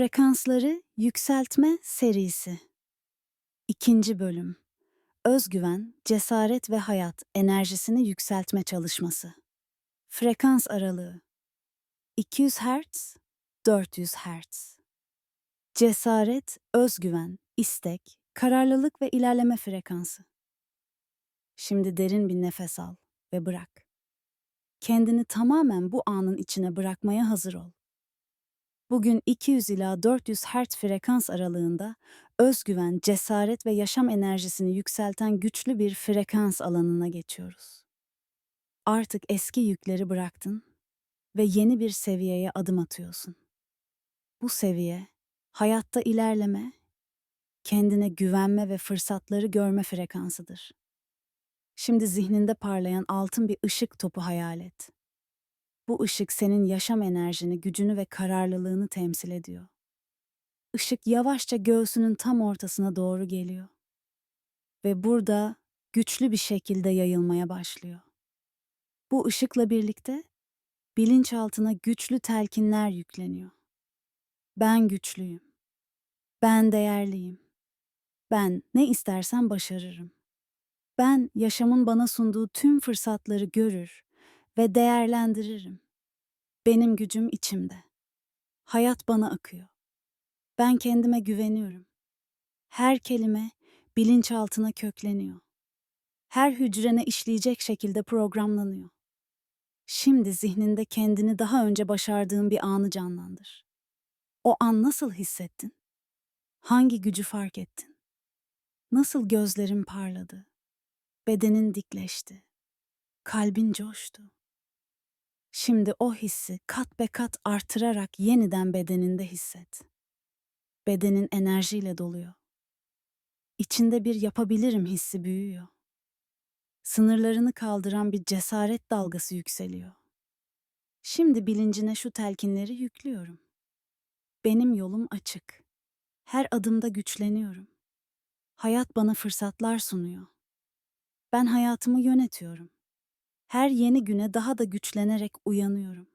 Frekansları Yükseltme Serisi 2. Bölüm Özgüven, cesaret ve hayat enerjisini yükseltme çalışması. Frekans aralığı 200 Hz 400 Hz. Cesaret, özgüven, istek, kararlılık ve ilerleme frekansı. Şimdi derin bir nefes al ve bırak. Kendini tamamen bu anın içine bırakmaya hazır ol. Bugün 200 ila 400 Hz frekans aralığında özgüven, cesaret ve yaşam enerjisini yükselten güçlü bir frekans alanına geçiyoruz. Artık eski yükleri bıraktın ve yeni bir seviyeye adım atıyorsun. Bu seviye hayatta ilerleme, kendine güvenme ve fırsatları görme frekansıdır. Şimdi zihninde parlayan altın bir ışık topu hayal et. Bu ışık senin yaşam enerjini, gücünü ve kararlılığını temsil ediyor. Işık yavaşça göğsünün tam ortasına doğru geliyor. Ve burada güçlü bir şekilde yayılmaya başlıyor. Bu ışıkla birlikte bilinçaltına güçlü telkinler yükleniyor. Ben güçlüyüm. Ben değerliyim. Ben ne istersem başarırım. Ben yaşamın bana sunduğu tüm fırsatları görür ve değerlendiririm. Benim gücüm içimde. Hayat bana akıyor. Ben kendime güveniyorum. Her kelime bilinçaltına kökleniyor. Her hücrene işleyecek şekilde programlanıyor. Şimdi zihninde kendini daha önce başardığın bir anı canlandır. O an nasıl hissettin? Hangi gücü fark ettin? Nasıl gözlerin parladı? Bedenin dikleşti. Kalbin coştu. Şimdi o hissi kat be kat artırarak yeniden bedeninde hisset. Bedenin enerjiyle doluyor. İçinde bir yapabilirim hissi büyüyor. Sınırlarını kaldıran bir cesaret dalgası yükseliyor. Şimdi bilincine şu telkinleri yüklüyorum. Benim yolum açık. Her adımda güçleniyorum. Hayat bana fırsatlar sunuyor. Ben hayatımı yönetiyorum. Her yeni güne daha da güçlenerek uyanıyorum.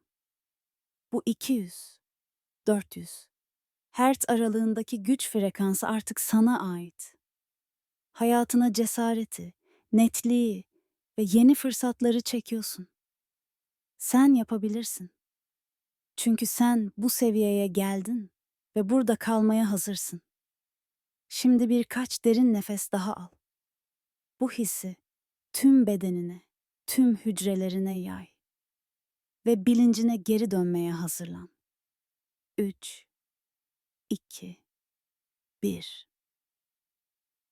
Bu 200, 400, hertz aralığındaki güç frekansı artık sana ait. Hayatına cesareti, netliği ve yeni fırsatları çekiyorsun. Sen yapabilirsin. Çünkü sen bu seviyeye geldin ve burada kalmaya hazırsın. Şimdi birkaç derin nefes daha al. Bu hissi tüm bedenine, tüm hücrelerine yay ve bilincine geri dönmeye hazırlan. 3 2 1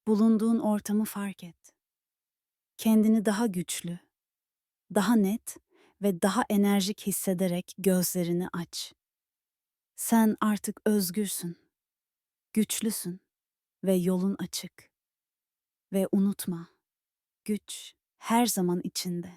Bulunduğun ortamı fark et. Kendini daha güçlü, daha net ve daha enerjik hissederek gözlerini aç. Sen artık özgürsün, güçlüsün ve yolun açık. Ve unutma, güç her zaman içinde.